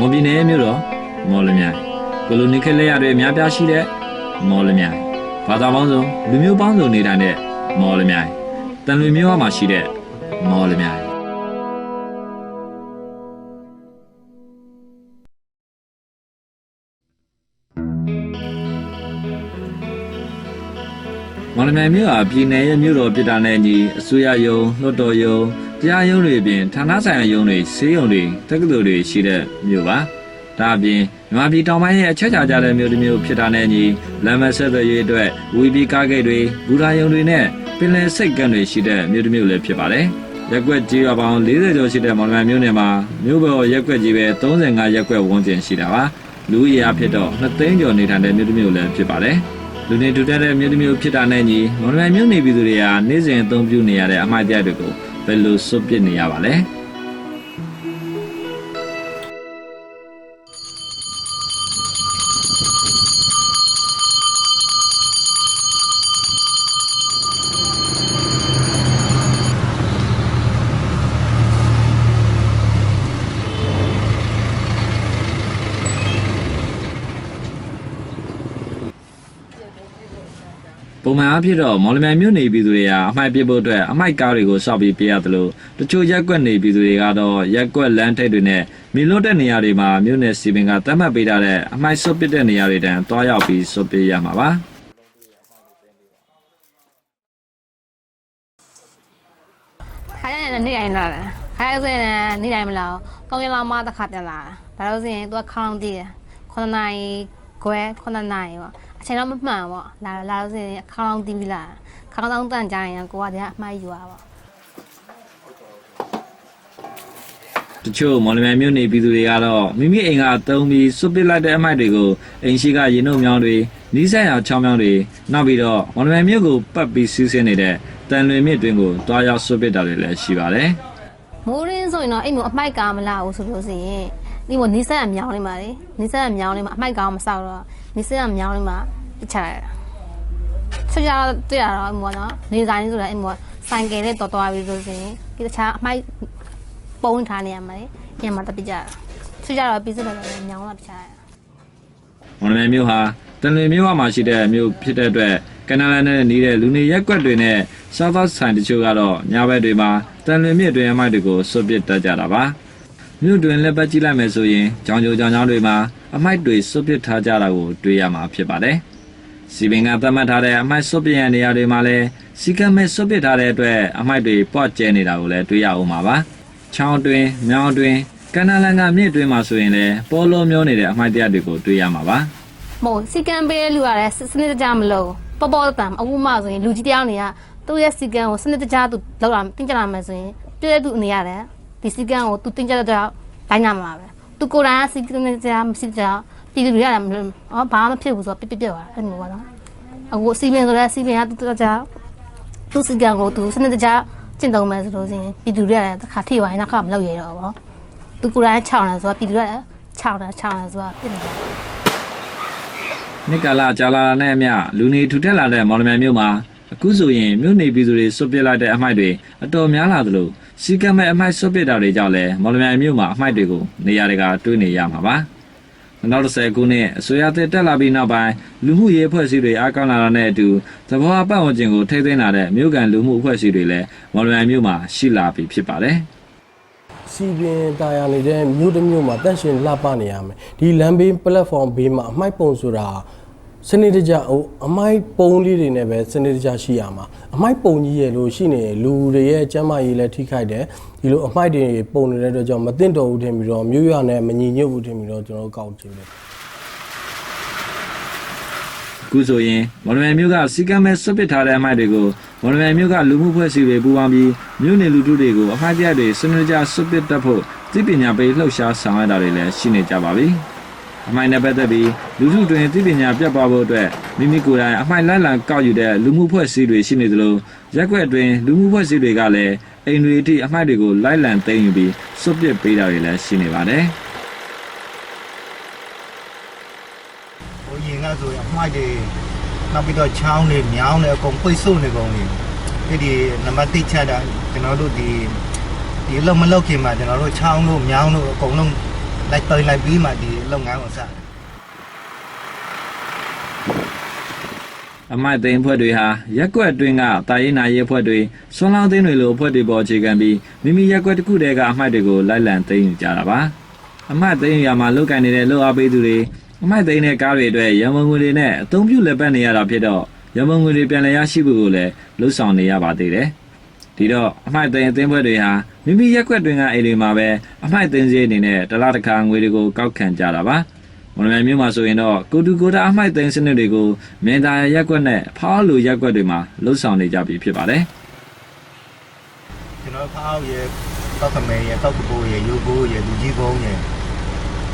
မွန်ပြည်နယ်မြို့တော်မော်လမြိုင်ကိုလိုနီခေတ်လက်ရတွေအများပြားရှိတဲ့မော်လမြိုင်ဘာသာပေါင်းစုံလူမျိုးပေါင်းစုံနေထိုင်တဲ့မော်လမြိုင်တန်လွင်မြို့မှာရှိတဲ့မော်လမြိုင်မော်လမြိုင်မြို့ဟာပြည်내ရဲ့မြို့တော်ပြည်တာနဲ့ညီအစိုးရယုံလွှတ်တော်ယုံ တရားရုံးတွေအပြင်ဌာနဆိုင်ရာယုံတွေဆေးရုံတွေတက္ကသိုလ်တွေရှိတဲ့မြို့ပါဒါအပြင်မြန်မာပြည်တောင်ပိုင်းရဲ့အချက်ချာကြတဲ့မြို့တစ်မြို့ဖြစ်တာနဲ့ညီလမ်းမဆက်သွယ်ရေးအတွက်ဝီပီကားဂိတ်တွေဘူရာယုံတွေနဲ့ပင်လယ်စိတ်ကမ်းတွေရှိတဲ့မြို့တစ်မြို့လည်းဖြစ်ပါတယ်ရက်ကွက်ကြီးရွာပေါင်း40ကျော်ရှိတဲ့မော်လမြိုင်မြို့နယ်မှာမြို့ပေါ်ရက်ကွက်ကြီးပဲ35ရက်ကွက်ဝန်းကျင်ရှိတာပါလူဦးရေအဖြစ်တော့2သိန်းကျော်နေထိုင်တဲ့မြို့တစ်မြို့လည်းဖြစ်ပါတယ်လူနေထူထပ်တဲ့မြို့တစ်မြို့ဖြစ်တာနဲ့ညီမော်လမြိုင်မြို့နေပြည်သူတွေဟာနေ့စဉ်အသုံးပြုနေရတဲ့အမိုက်တရားတွေကို ဘယ်လိုစွန့်ပစ်နေရပါလဲ ပုံမှန်အားဖြင့်တော့မော်လမြိုင်မြို့နေပြည်သူတွေဟာအမိုက်ပစ်ဖို့အတွက်အမိုက်ကားတွေကိုစောက်ပြီးပြရတယ်လို့တချို့ရက်ကွက်နေပြည်သူတွေကတော့ရက်ကွက်လမ်းထိပ်တွေနဲ့မီလွတ်တဲ့နေရာတွေမှာမြို့နယ်စီပင်ကသတ်မှတ်ပေးထားတဲ့အမိုက်စွတ်ပစ်တဲ့နေရာတွေတန်းတွားရောက်ပြီးစွတ်ပစ်ရမှာပါခါရရင်နေ့တိုင်းလာတယ်ခါရစရင်နေ့တိုင်းမလာဘူး၃ရက်လောက်မှတစ်ခါပြန်လာတာဒါလို့ဆိုရင်သူကခေါင်းတည်တယ်9နာရီခွဲ9နာရီပေါ့ အချိန်တော့မမှန်ပေါ့လာလာလို့ဆိုရင်ခေါင်းတည်ပြီလားခေါင်းဆောင်တန်ကြရင်ကိုကတည်းကအမှားယူရပါတချို့မော်လမြိုင်မြို့နေပြည်သူတွေကတော့မိမိအိမ်ကအသုံးပြီးစွတ်ပစ်လိုက်တဲ့အမိုက်တွေကိုအိမ်ရှိကရေနှုတ်မြောင်းတွေနီးစပ်ရာချောင်းမြောင်းတွေနောက်ပြီးတော့မော်လမြိုင်မြို့ကိုပတ်ပြီးစီးဆင်းနေတဲ့တန်လွင်မြစ်တွင်းကိုတွားရောက်စွတ်ပစ်တာတွေလည်းရှိပါတယ်မိုးရင်းဆိုရင်တော့အိမ်ကအမိုက်ကားမလာဘူးဆိုလို့ဆိုရင်ဒီမို့နီးစက်အမြောင်းလေးမှာလေနီးစက်အမြောင်းလေးမှာအမိုက်ကားမဆောက်တော့ နီးစက်အမြောင်းလေးမှာပြချလိုက်တာဆက်ကြတော့တွေ့ရတော့အိမ်ကနော်နေဆိုင်ဆိုတာအိမ်ကဆိုင်ကယ်နဲ့တော်တော်ပြီးဆိုရင်ဒီတခြားအမိုက်ပုံးထားနေရမှာလေညမှာတပိကြဆက်ကြတော့ပြီးစက်တော့ညောင်းတော့တခြားမော်လမြိုင်မြို့ဟာတန်လွင်မြို့မှာရှိတဲ့မြို့ဖြစ်တဲ့အတွက်ကနလာနဲ့နေတဲ့လူနေရက်ကွက်တွေနဲ့စားသောက်ဆိုင်တချို့ကတော့ညဘက်တွေမှာတန်လွင်မြစ်တွင်အမိုက်တွေကိုစွတ်ပစ်တတ်ကြတာပါ မြို့တွင်လက်ပတ်ကြည့်လိုက်မယ်ဆိုရင်ကြောင်ကြိုကြောင်ကြောင်တွေမှာအမိုက်တွေစွတ်ပစ်ထားကြတာကိုတွေ့ရမှာဖြစ်ပါတယ်စီပင်ကသတ်မှတ်ထားတဲ့အမိုက်စွတ်ပစ်ရတဲ့နေရာတွေမှာလည်းစီကံမဲ့စွတ်ပစ်ထားတဲ့အတွက်အမိုက်တွေပွာ့ကျဲနေတာကိုလည်းတွေ့ရအောင်ပါပါချောင်းတွင်မြောင်းတွင်ကနလာကမြစ်တွင်မှာဆိုရင်လည်းပေါ်လုံးမျိုးနေတဲ့အမိုက်တရားတွေကိုတွေ့ရမှာပါမို့စီကံပေးတဲ့လူရတယ်စနစ်တကျမလို့ပေါ်ပေါ်တန်အခုမှဆိုရင်လူကြီးတယောက်နေရသူ့ရဲ့စီကံကိုစနစ်တကျသူလောက်လာတင်ကြလာမယ်ဆိုရင်ပြည့်တဲ့သူအနေရတယ် ဒီစီကံကိုသူတင်ကြတော့တိုင်းနာမှာပဲသူကိုယ်တိုင်ကစီကံနဲ့ကြာမရှိကြပြည်သူတွေရတယ်အော်ဘာမှမဖြစ်ဘူးဆိုတော့ပြပြပြသွားအဲ့လိုပါတော့အခုစီပင်ဆိုတဲ့စီပင်ကသူတကျသူစီကံကိုသူစနစ်တကျကျင့်သုံးမယ်ဆိုလို့ရှိရင်ပြည်သူတွေရတယ်တစ်ခါထိသွားရင်နောက်ခါမလုပ်ရတော့ဘောသူကိုယ်တိုင်ချောင်းတယ်ဆိုတော့ပြည်သူတွေကချောင်းတယ်ချောင်းတယ်ဆိုတော့ပြစ်နေတယ်နှစ်ကာလကြာလာတာနဲ့အမျှလူနေထူထပ်လာတဲ့မော်လမြိုင်မြို့မှာအခုဆိုရင်မြို့နေပြည်သူတွေစွတ်ပစ်လိုက်တဲ့အမိုက်တွေအတော်များလာသလို စီကံမဲ့အမိုက်စွတ်ပစ်တာတွေကြောင့်လည်းမော်လမြိုင်မြို့မှာအမိုက်တွေကိုနေရာတကာတွေ့နေရမှာပါ2010ခုနှစ်အစိုးရတက်တက်လာပြီးနောက်ပိုင်းလူမှုရေးအဖွဲ့အစည်းတွေအားကောင်းလာတာနဲ့အတူသဘောအပတ်ဝန်းကျင်ကိုထိန်းသိမ်းလာတဲ့မြို့ကန်လူမှုအဖွဲ့အစည်းတွေလည်းမော်လမြိုင်မြို့မှာရှိလာပြီဖြစ်ပါတယ်စီပင်တာယာနေတဲ့မြို့တစ်မြို့မှာတန့်ရှင်လှပနေရမယ်ဒီလမ်းဘေး platform ဘေးမှာအမိုက်ပုံဆိုတာ စနစ်တကျဟိုအမိုက်ပုံလေးတွေနဲ့ပဲစနစ်တကျရှိရမှာအမိုက်ပုံကြီးရဲ့လို့ရှိနေလူတွေရဲ့ကျန်းမာရေးလည်းထိခိုက်တယ်ဒီလိုအမိုက်တွေပုံနေတဲ့အတွက်ကြောင့်မသိတော့ဘူးထင်ပြီးတော့မြို့ရွာနဲ့မညီညွတ်ဘူးထင်ပြီးတော့ကျွန်တော်တို့ကောက်ကြည့်တယ်အခုဆိုရင်မော်လမြိုင်မြို့ကစီကံမဲ့ဆွတ်ပစ်ထားတဲ့အမိုက်တွေကိုမော်လမြိုင်မြို့ကလူမှုဖွဲ့စည်းတွေပူးပေါင်းပြီးမြို့နယ်လူထုတွေကိုအမိုက်ပြတ်တွေစနစ်တကျဆွတ်ပစ်တတ်ဖို့သိပညာပေးလှုပ်ရှားဆောင်ရွက်တာတွေလည်းရှိနေကြပါပြီ။ အမိုက်နဲ့ပတ်သက်ပြီးလူထုတွင်သိပညာပြတ်ပါဖို့အတွက်မိမိကိုယ်တိုင်အမိုက်လိုက်လံကောက်ယူတဲ့လူမှုဖွဲ့စည်းတွေရှိနေသလိုရက်ွက်အတွင်းလူမှုဖွဲ့စည်းတွေကလည်းအိမ်တွေအထိအမိုက်တွေကိုလိုက်လံသိမ်းယူပြီးဆွတ်ပစ်ပေးတာတွေလည်းရှိနေပါတယ်။ဟိုရင်ကဆိုရင်အမှိုက်တွေနောက်ပြီးတော့ချောင်းတွေမြောင်းတွေအကုန်ပိတ်ဆို့နေကုန်ပြီအဲ့ဒီနံပါတ်1ချက်တာကျွန်တော်တို့ဒီဒီလုံမလောက်ခင်မှာကျွန်တော်တို့ချောင်းတို့မြောင်းတို့အကုန်လုံး လိုက် tới လိုက်ပြီးမှဒီလုပ်ငန်းကိုစတယ်အမိုက်သိန်းအဖွဲ့တွေဟာရက်ကွက်အတွင်းကတာရင်နာရေးအဖွဲ့တွေဆွမ်းလောင်းသိန်းတွေလိုအဖွဲ့တွေပေါ်အခြေခံပြီးမိမိရက်ကွက်တစ်ခုတည်းကအမိုက်တွေကိုလိုက်လံသိမ်းယူကြတာပါအမိုက်သိန်းရမှာလုတ်ကန်နေတဲ့လှုပ်အားပေးသူတွေအမိုက်သိန်းတဲ့ကားတွေအတွက်ရမုံငွေတွေနဲ့အသုံးပြုလက်ပတ်နေရတာဖြစ်တော့ရမုံငွေတွေပြန်လည်ရရှိဖို့ကိုလည်းလှုပ်ဆောင်နေရပါသေးတယ်ဒီတော့အမိုက်သိန်းအသင်းဖွဲ့တွေဟာ မိမိရက်ကွက်တွင်ကအိမ်တွေမှာပဲအမိုက်သိန်းစည်းအနေနဲ့တစ်လားတစ်ခါငွေတွေကိုကောက်ခံကြတာပါမော်လမြိုင်မြို့မှာဆိုရင်တော့ကိုတူကိုတာအမိုက်သိန်းစနစ်တွေကိုမင်းသားရက်ကွက်နဲ့ဖောက်လူရက်ကွက်တွေမှာလှုပ်ဆောင်နေကြပြီဖြစ်ပါတယ်ကျွန်တော်ဖောက်ရဲ့တောက်ခမဲရဲ့တောက်ကပိုးရဲ့ယူဘိုးရဲ့လူကြီးဘုံရဲ့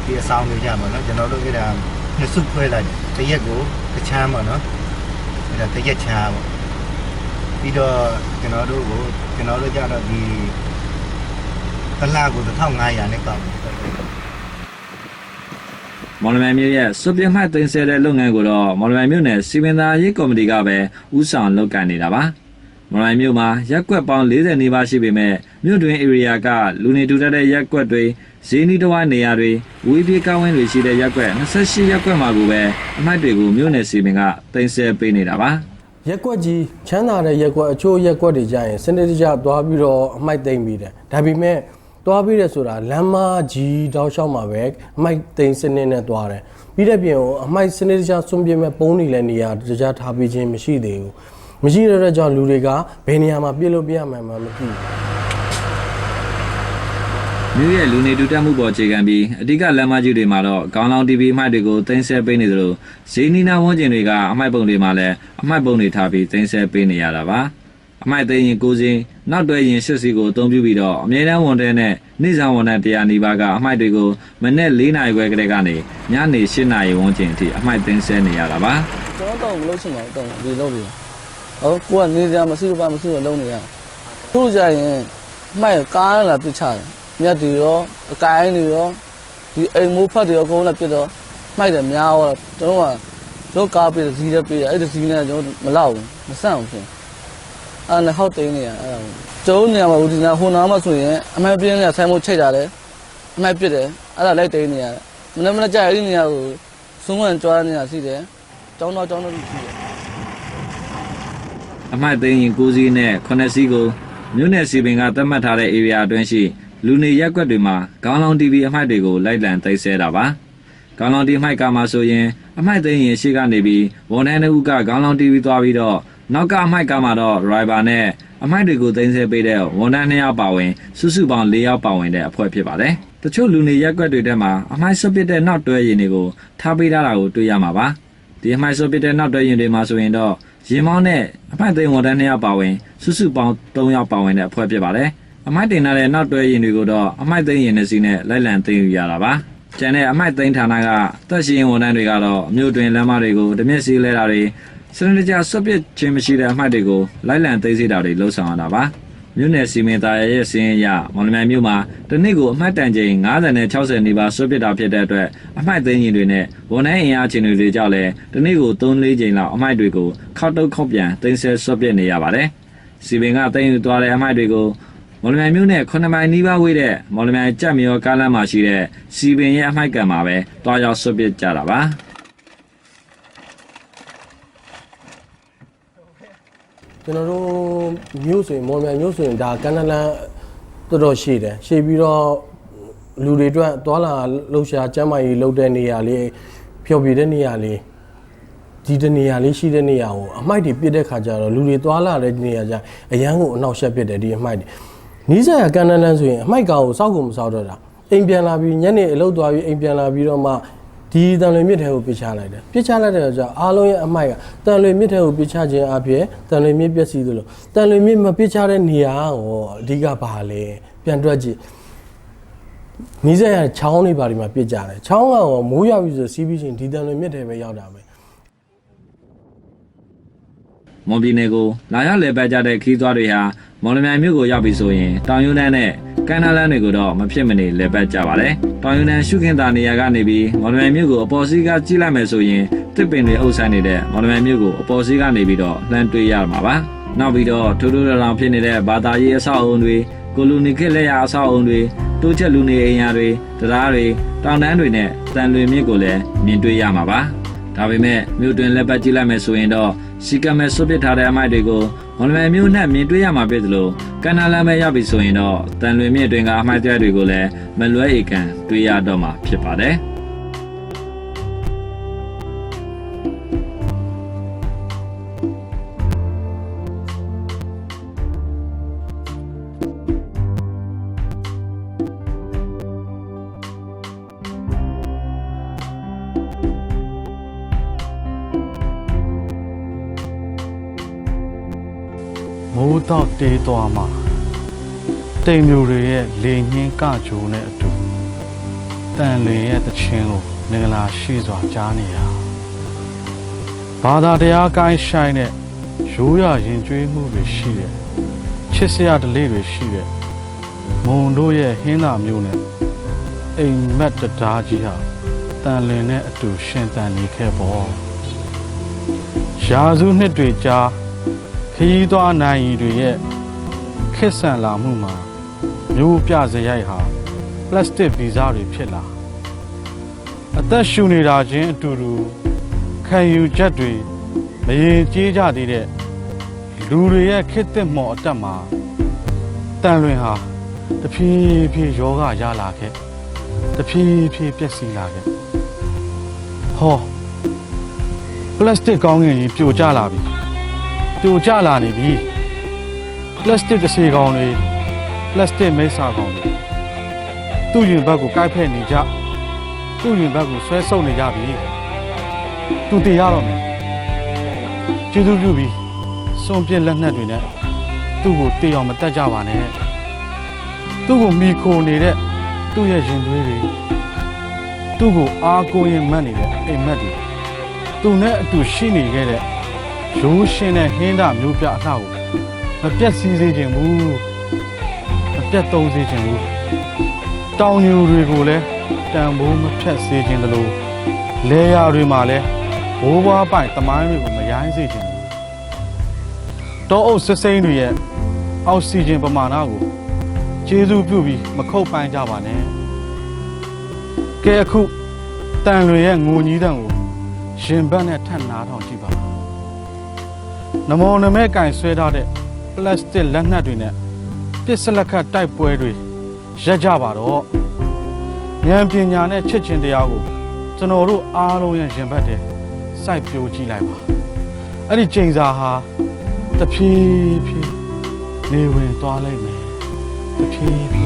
ဒီအဆောင်တွေကြမှာနော်ကျွန်တော်တို့အဲ့ဒါနှစ်စုခွဲလိုက်တယ်တစ်ရက်ကိုတစ်ချမ်းပါနော်အဲ့ဒါတစ်ရက်ချမ်းပေါ့ပြီးတော့ကျွန်တော်တို့ကိုကျွန်တော်တို့ကြတော့ဒီ တစ်လကို1500နဲ့ကောက်တယ်။မော်လမြိုင်မြို့ရဲ့စွပ်ပြမှတ်သိမ်းဆဲတဲ့လုပ်ငန်းကိုတော့မော်လမြိုင်မြို့နယ်စီမံသားရေးကော်မတီကပဲဥဆောင်လုပ်ကိုင်နေတာပါ။မော်လမြိုင်မြို့မှာရက်ကွက်ပေါင်း40နီးပါးရှိပေမဲ့မြို့တွင် area ကလူနေထူထပ်တဲ့ရက်ကွက်တွေဈေးနီးတစ်ဝိုင်းနေရာတွေဝေးပြေးကောင်းဝင်းတွေရှိတဲ့ရက်ကွက်28ရက်ကွက်မှာကိုပဲအမိုက်တွေကိုမြို့နယ်စီမံကသိမ်းဆဲပေးနေတာပါ။ရက်ကွက်ကြီးချမ်းသာတဲ့ရက်ကွက်အချို့ရက်ကွက်တွေကြရင်စနစ်တကျသွားပြီးတော့အမိုက်သိမ့်ပြီးတယ်ဒါပေမဲ့ သွားပြီးတယ်ဆိုတာလမ်းမကြီးတောက်လျှောက်မှာပဲအမိုက်သိမ့်စနစ်နဲ့သွားတယ်ပြီးတဲ့ပြင်ကိုအမိုက်စနစ်တကျစွန့်ပြစ်မဲ့ပုံးနေလဲနေရာတကြားထားပြီးခြင်းမရှိသေးဘူးမရှိတဲ့အတွက်ကြောင့်လူတွေကဘယ်နေရာမှာပြစ်လို့ပြရမှန်းမသိဘူးမြို့ရဲ့လူနေတူတက်မှုပေါ်အခြေခံပြီးအဓိကလမ်းမကြီးတွေမှာတော့ခေါင်းလောင် TV အမှိုက်တွေကိုတင်ဆက်ပေးနေသလိုဈေးနီနာဝန်းကျင်တွေကအမှိုက်ပုံတွေမှာလည်းအမှိုက်ပုံတွေထားပြီးတင်ဆက်ပေးနေရတာပါအမှိုက်သိမ်းရင်ကိုစင်း နောက်တွဲရင်ရှစ်စီကိုအသုံးပြုပြီးတော့အမြဲတမ်းဝန်တဲ့နဲ့နေ့ဆောင်ဝန်တဲ့တရားနီးပါးကအမှိုက်တွေကိုမနေ့၄နာရီခွဲကလေးကနေညနေ၈နာရီဝန်းကျင်အထိအမှိုက်တင်ဆက်နေရတာပါကျွန်တော်တော့မလုပ်ချင်ပါဘူးတော့ဒီလုပ်လို့ဟုတ်ကိုကနေကြမရှိလို့ပါမရှိလို့လုံးနေရသူ့ကြရင်မိုက်ကားလာပြစ်ချတယ်မြတ်တွေရောအကိုင်းတွေရောဒီအိမ်မိုးဖတ်တွေရောအကုန်လုံးပြစ်တော့မိုက်တယ်များတော့ကျွန်တော်ကတို့ကားပြဇီးလည်းပြအဲ့ဒီဇီးနဲ့ကျွန်တော်မလောက်ဘူးမဆန့်ဘူးရှင် အဲ့နဲ့ဟောက်သိန်းနေရအဲ့ဒါကျုံးနေရမှာဦးဒီနာဟိုနာမှာဆိုရင်အမှန်ပြင်းနေဆိုင်မို့ချိတ်တာလေအမှန်ပြစ်တယ်အဲ့ဒါလိုက်သိန်းနေရတယ်မနေ့မနေ့ကြာအဲ့ဒီနေရာကိုသုံးဝင်ကြွားနေတာရှိတယ်ကျောင်းတော်ကျောင်းတော်ရှိတယ်အမှိုက်သိမ်းရင်ကိုစီးနဲ့9စီးကိုမြို့နယ်စီပင်ကသတ်မှတ်ထားတဲ့ area အတွင်းရှိလူနေရက်ကွက်တွေမှာခေါင်းလောင် TV အမှိုက်တွေကိုလိုက်လံသိမ်းဆဲတာပါ။ခေါင်းလောင် TV အမှိုက်ကမှာဆိုရင်အမှိုက်သိမ်းရင်ရှေ့ကနေပြီးဝန်ထမ်းတစ်ဦးကခေါင်းလောင် TV သွားပြီးတော့ နောက်ကအမှိုက်ကမှာတော့ driver နဲ့အမှိုက်တွေကိုသိမ်းဆဲပေးတဲ့ဝန်ထမ်း2ယောက်ပါဝင်စုစုပေါင်း4ယောက်ပါဝင်တဲ့အဖွဲ့ဖြစ်ပါတယ်။တချို့လူနေရက်ကွက်တွေထဲမှာအမှိုက်ဆွတ်ပစ်တဲ့နောက်တွဲရင်တွေကိုထားပေးထားတာကိုတွေ့ရမှာပါ။ဒီအမိုက်ဆိုပစ်တဲ့နောက်တွဲရင်တွေမှာဆိုရင်တော့ရင်မောင်းနဲ့အမိုက်သိမ်းဝန်ထမ်း2ယောက်ပါဝင်စုစုပေါင်း3ယောက်ပါဝင်တဲ့အဖွဲ့ဖြစ်ပါတယ်။အမိုက်တင်လာတဲ့နောက်တွဲရင်တွေကိုတော့အမိုက်သိမ်းရင်နဲ့စီနဲ့လိုက်လံသိမ်းယူရတာပါ။ကျန်တဲ့အမိုက်သိမ်းဌာနကတက်ရှိရင်ဝန်ထမ်းတွေကတော့အမျိုးတွင်လမ်းမတွေကိုဓမြက်စီလဲတာတွေ စနစ်တကျဆွတ်ပစ်ခြင်းမရှိတဲ့အမိုက်တွေကိုလိုက်လံသိမ်းစေတာတွေလှုံ့ဆော်ရတာပါ။မြို့နယ်စီမံသားရဲ့စင်းအရမော်လမြိုင်မြို့မှာတစ်နေ့ကိုအမှတ်တန်ချိန်90နဲ့60နီးပါးဆွတ်ပစ်တာဖြစ်တဲ့အတွက်အမှတ်သိမ်းရင်တွေနဲ့ဝန်ထမ်းအင်အားချင်းတွေကြောင့်လည်းတစ်နေ့ကို3-4ချိန်လောက်အမှတ်တွေကိုခောက်တုတ်ခောက်ပြန်သိမ်းဆဲဆွတ်ပစ်နေရပါတယ်။စီပင်ကသိမ်းယူသွားတဲ့အမှတ်တွေကိုမော်လမြိုင်မြို့နဲ့9မိုင်နီးပါးဝေးတဲ့မော်လမြိုင်ကြက်မြော်ကားလမ်းမှာရှိတဲ့စီပင်ရဲ့အမှတ်ကန်မှာပဲတွားရောက်ဆွတ်ပစ်ကြတာပါ။ ကျွန်တော်တို့မြို့ဆိုရင်မော်မြန်မြို့ဆိုရင်ဒါကန်နလန်တော်တော်ရှိတယ်ရှိပြီးတော့လူတွေအတွက်သွာလာလှုပ်ရှားကျမ်းမာရေးလုပ်တဲ့နေရာလေးဖျော်ဖြေတဲ့နေရာလေးဒီတနေရာလေးရှိတဲ့နေရာကိုအမိုက်တွေပြစ်တဲ့ခါကျတော့လူတွေသွာလာတဲ့နေရာကျအရန်ကိုအနောက်ရှက်ပြစ်တယ်ဒီအမိုက်တွေနီးစပ်ရကန်နလန်ဆိုရင်အမိုက်ကောင်ကိုစောက်ကုန်မစောက်တော့တာအိမ်ပြန်လာပြီးညနေအလုပ်သွားပြီးအိမ်ပြန်လာပြီးတော့မှ ဒီတန်လွေမြစ်ထဲကိုပစ်ချလိုက်တယ်ပစ်ချလိုက်တဲ့အခါကျအားလုံးရဲ့အမိုက်ကတန်လွေမြစ်ထဲကိုပစ်ချခြင်းအပြင်တန်လွေမြစ်ပျက်စီးသလိုတန်လွေမြစ်မပစ်ချတဲ့နေရာကိုအဓိကဘာလဲပြန်တွက်ကြည့်နီးစပ်ရချောင်းတွေပါဒီမှာပစ်ကြတယ်ချောင်းကောင်မိုးရောက်ပြီဆိုစီးပြီးချင်းဒီတန်လွေမြစ်ထဲပဲရောက်တာပဲ မွန်ပြည်နယ်ကိုလာရောက်လည်ပတ်ကြတဲ့ခီးသွွားတွေဟာမော်လမြိုင်မြို့ကိုရောက်ပြီဆိုရင်တောင်ယူနန်းနဲ့ကမ်းနားလမ်းတွေကိုတော့မဖြစ်မနေလည်ပတ်ကြပါလေ။တောင်ယူနန်းရှုခင်းတာနေရာကနေပြီးမော်လမြိုင်မြို့ကိုအပေါ်စီးကကြည့်လိုက်မယ်ဆိုရင်တစ်ပင်တွေအုပ်ဆိုင်နေတဲ့မော်လမြိုင်မြို့ကိုအပေါ်စီးကနေပြီးတော့လှမ်းတွေ့ရမှာပါ။နောက်ပြီးတော့ထိုးထိုးလောင်လောင်ဖြစ်နေတဲ့ဘာသာရေးအဆောက်အအုံတွေကိုလိုနီခေတ်လက်ရအဆောက်အအုံတွေတိုးချက်လူနေအိမ်ယာတွေတရားတွေတောင်တန်းတွေနဲ့တန်လွင်မြစ်ကိုလည်းမြင်တွေ့ရမှာပါဒါပေမဲ့မြို့တွင်လက်ပတ်ကြည့်လိုက်မယ်ဆိုရင်တော့ စီကမဲဆွတ်ပစ်ထားတဲ့အမိုက်တွေကိုမော်လမြိုင်မြို့နဲ့မြင်တွေ့ရမှာဖြစ်သလိုကန္နာလမ်းပဲရောက်ပြီဆိုရင်တော့တန်လွင်မြစ်တွင်ကအမိုက်တွေတွေကိုလည်းမလွဲဧကန်တွေ့ရတော့မှာဖြစ်ပါတယ် မိုးတော့တေးသွားမှာတိမ်မျိုးတွေရဲ့လေညင်းကကြိုးနဲ့အတူတန်လင်ရဲ့တခြင်းကိုငင်္ဂလာရှိစွာကြားနေတာဘာသာတရားကိုင်းဆိုင်တဲ့ရိုးရရင်ကျွေးမှုတွေရှိတယ်ချစ်စရာဓလေ့တွေရှိတယ်မုံတို့ရဲ့ဟင်းသာမျိုးနဲ့အိမ်မက်တတားကြီးဟာတန်လင်နဲ့အတူရှင်တန်နေခဲ့ပေါ်ရာစုနှစ်တွေကြာ ခရီးသွားနိုင်ရီတွေရဲ့ခက်ဆန်လာမှုမှာမျိုးပြစရိုက်ဟာပလတ်စတစ်ဗီဇတွေဖြစ်လာအသက်ရှူနေတာချင်းအတူတူခံယူချက်တွေမရင်ကြေးကြသေးတဲ့လူတွေရဲ့ခစ်သက်မော်အတက်မှာတန်လွင်ဟာတဖြည်းဖြည်းယောဂရလာခဲ့တဖြည်းဖြည်းပျက်စီးလာခဲ့ဟောပလတ်စတစ်ကောင်းငင်ကြီးပြိုကျလာပြီ ပြိုကျလာနေပြီပလတ်စတစ်တစ်စေကောင်တွေပလတ်စတစ်မိတ်ဆာကောင်တွေသူ့ရင်ဘက်ကိုကိုက်ဖက်နေကြသူ့ရင်ဘက်ကိုဆွဲဆုပ်နေကြပြီသူတည်ရတော့မယ်ကျေးဇူးပြုပြီးစွန့်ပစ်လက်နက်တွေနဲ့သူ့ကိုတေအောင်မတက်ကြပါနဲ့သူ့ကိုမိခိုနေတဲ့သူ့ရဲ့ရင်သွေးတွေသူ့ကိုအားကိုးရင်မှတ်နေတဲ့အိမ်မက်တွေသူနဲ့အတူရှိနေခဲ့တဲ့ ရိုးရှင်းတဲ့ဟင်းသားမျိုးပြအလှကိုမပြတ်စည်းစေခြင်းဘူးမပြတ်သုံးစေခြင်းဘူးတောင်ညူတွေကိုလည်းတန်ဖိုးမဖြတ်စေခြင်းတလို့လေယာတွေမှာလည်းဘိုးဘွားပိုင်တမိုင်းတွေကိုမရိုင်းစေခြင်းဘူးတောအုပ်ဆစိမ့်တွေရဲ့အောက်ဆီဂျင်ပမာဏကိုကျေးဇူးပြုပြီးမခုတ်ပိုင်းကြပါနဲ့ကဲအခုတန်လွင်ရဲ့ငိုကြီးတန်ကိုရှင်ဘတ်နဲ့ထပ်နားထောင်ကြည့်ပါ နမောနမဲကင်ဆွဲထားတဲ့ပလတ်စတစ်လက်နက်တွေနဲ့ပစ္စလက်ခတ်တိုက်ပွဲတွေရက်ကြပါတော့ဉာဏ်ပညာနဲ့ချစ်ချင်းတရားကိုကျွန်တော်တို့အားလုံးရဲ့ရင်ဘတ်တဲ့စိုက်ပျိုးကြည့်လိုက်ပါအဲ့ဒီချိန်စာဟာတဖြည်းဖြည်းနေဝင်သွားလိုက်မယ်တဖြည်းဖြည်း